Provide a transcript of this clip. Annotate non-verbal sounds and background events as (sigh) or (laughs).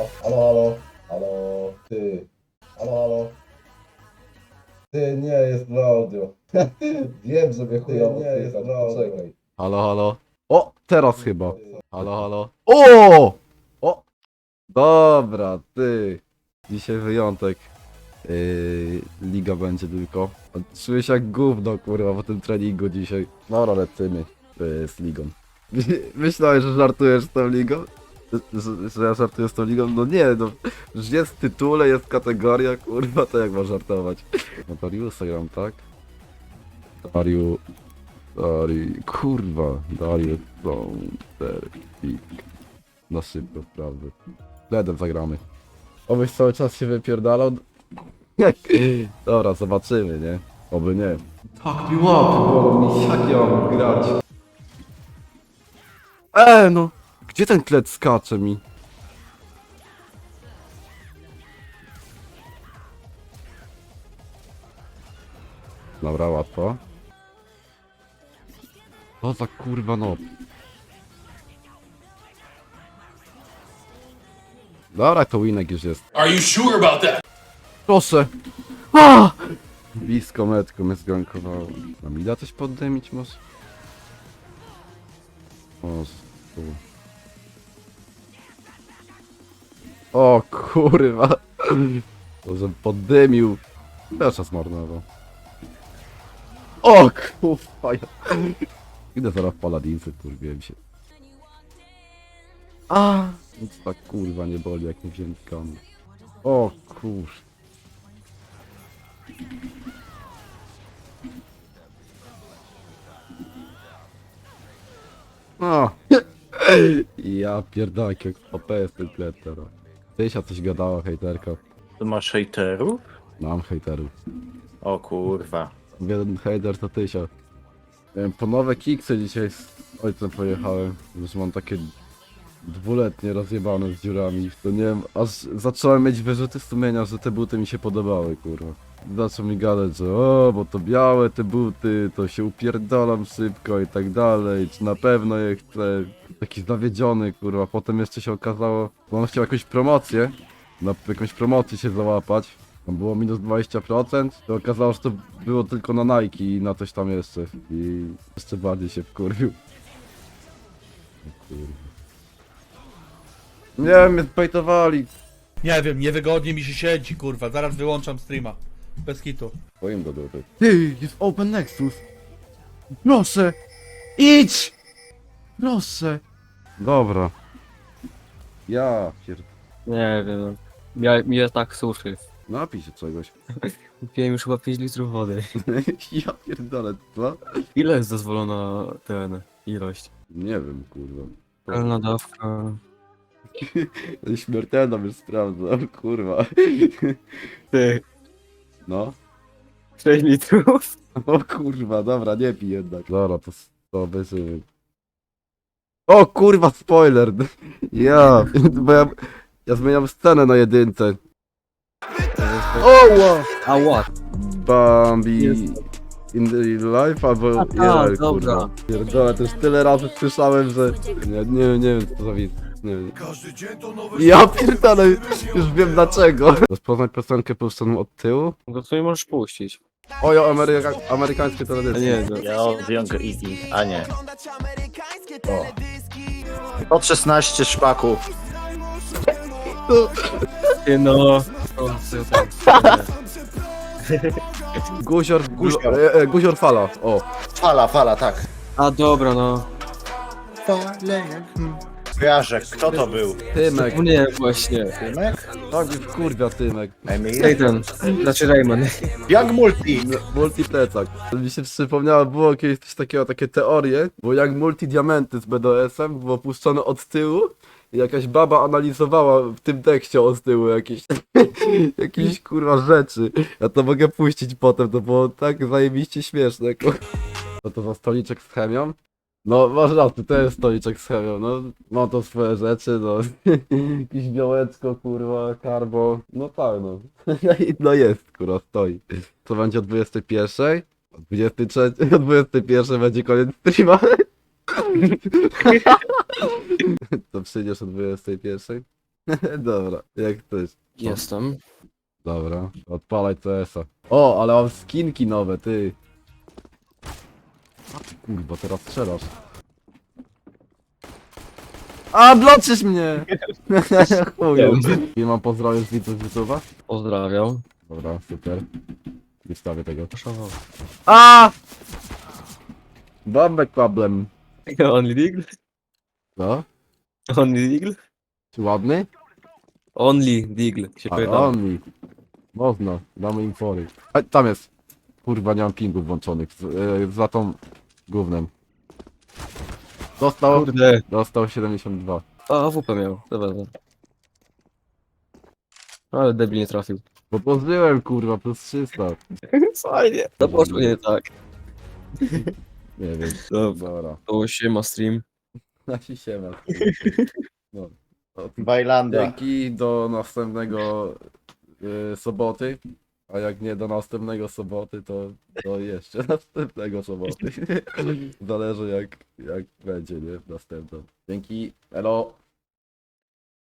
halo, halo, halo, halo, ty, halo, halo. Ty, nie jest w audio. (laughs) Wiem, że mnie chujowo nie jest w audio. Halo, halo. O, teraz chyba. Halo, halo. O! O! Dobra, ty. Dzisiaj wyjątek. Yy, liga będzie tylko. Czuję się jak gówno, kurwa, po tym treningu dzisiaj. Dobra, lecimy yy, z ligą. (laughs) Myślałeś, że żartujesz z tą ligą? Że, że ja żartuję z tą ligą? No nie, no. Już jest w tytule, jest kategoria, kurwa, to jak ma żartować? No Dariusa gram, tak? Dariu... Dari... Kurwa, Darius Counterpick. Na szybko, prawda. Ledem zagramy. Obyś cały czas się wypierdalał. (laughs) Dobra, zobaczymy, nie? Oby nie. Tak mi łapy bolą mi, jak ja mam grać? E, no! Gdzie ten klet skacze mi? Dobra, łatwo. Co za kurwa no. Dobra, to winek już jest. Are you sure about that? Proszę! A! Blisko metko mnie zgankowało. A mi da coś poddymić może? O. O kurwa! Może poddymił. Też zmarnował. O kurwa! ja- Idę zaraz w paladinsy, kurwiłem się. A! Nic tak kurwa nie boli jak nie wziąłem kamy. O kurz. O! Ja pierdolę, jak OP jest ten klet teraz. Tysia coś gadała, hejterka. Ty masz hejterów? Mam hejterów. O kurwa. Jeden hejter to Tysia. Nie wiem, Po nowe kiksy dzisiaj z ojcem pojechałem. Już mam takie dwuletnie rozjebane z dziurami. To nie wiem, aż zacząłem mieć wyrzuty sumienia, że te buty mi się podobały, kurwa. Zaczął mi gadać, że o, bo to białe te buty, to się upierdolam szybko i tak dalej, czy na pewno je chcę. Taki zawiedziony, kurwa. Potem jeszcze się okazało, że on chciał jakąś promocję, na jakąś promocję się załapać. Tam było minus 20%, to okazało, że to było tylko na Nike i na coś tam jeszcze. I jeszcze bardziej się wkurwił. Nie wiem, mnie zbejtowali. Nie wiem, niewygodnie mi się siedzi, kurwa. Zaraz wyłączam streama. Bez kitu. Twoim do dupy. Ty, jest Open Nexus. Proszę, idź! Proszę. Dobra. Ja pierd... Nie wiem. Ja, mnie tak suszy. Napij się czegoś. (laughs) Piłem już chyba 5 litrów wody. (laughs) ja pierdolę, co? Ile jest dozwolona ten ilość? Nie wiem, kurwa. Pełna dawka. (laughs) Śmiertelną już sprawdzam, kurwa. Ty. No. 6 litrów? O kurwa, dobra, nie pij jednak. Dobra, to, to obejrzymy. O kurwa, spoiler! Ja, bo ja, ja zmieniam scenę na jedynce. Oła! A what? Bambi Jest. in the life albo A, tak, IRL, dobra. kurwa. Pierdolę, to już tyle razy słyszałem, że... Nie, nie, nie wiem co za widz. Nie wiem. Ja pierdolę, już wiem dlaczego. Rozpoznaj piosenkę puszczoną od tyłu? No to nie możesz puścić. Ojo, Ameryka, amerykańskie tradycje. nie, no. Ja od Young Easy, a nie. O. Od 16 szpaków. Ty no. Guzior, Guzior. Guzior. E, e, guzior fala, o. Fala, fala, tak. A dobra, no. Kojarzę, kto to był? Tymek, No nie, właśnie. Tymek? tak już kurwia Tymek. Emil? Ej ten. Znaczy Rayman. Young Multi! Multiplecak. Mi się przypomniało, było kiedyś coś takiego, takie teorie, bo jak multidiamenty z BDS-em było puszczone od tyłu i jakaś baba analizowała w tym tekście od tyłu jakieś, (laughs) jakieś kurwa rzeczy. Ja to mogę puścić potem, to było tak zajebiście śmieszne. kur- Co to za stoliczek z chemią? No, masz rację, to jest stoliczek z chemią, no, mam to swoje rzeczy, no, (laughs) jakieś białeczko, kurwa, karbo, no tak, no, (laughs) no jest, kurwa, stoi. Co będzie o 21? O 23, (laughs) o 21 będzie koniec streama. To przyjdziesz o 21? Dobra, jak chcesz. Jestem. Dobra, odpalaj CS-a. O, ale mam skinki nowe, ty. A ty kurwa, teraz strzelasz. A, bloczysz mnie! (laughs) Chuju. I mam pozdrowić z widzów YouTube'a? Pozdrawiam. Dobra, super. Nie wstawię tego. Proszę A! Bombek problem. (laughs) Only Deagle? Co? Only Deagle? Czy ładny? Only Deagle się A, pyta. on mi. Można, damy im fory. A, tam jest. Kurwa, nie mam pingów włączonych. Z, e, za tą gównem. Dostał, Kurde. dostał 72. A, AWP miał. Dobra. dobra. Ale debil nie trafił. Bo pożyłem, kurwa, plus 300. (laughs) Fajnie. To poszło nie tak. Nie wiem. Dobra. Dobra. To się ma stream. Nasi się ma. No. Bajlandia. Dzięki do następnego y, soboty. A jak nie do następnego soboty, to, to jeszcze (laughs) następnego soboty. (laughs) Zależy jak, jak będzie, nie? Następną. Dzięki. Elo.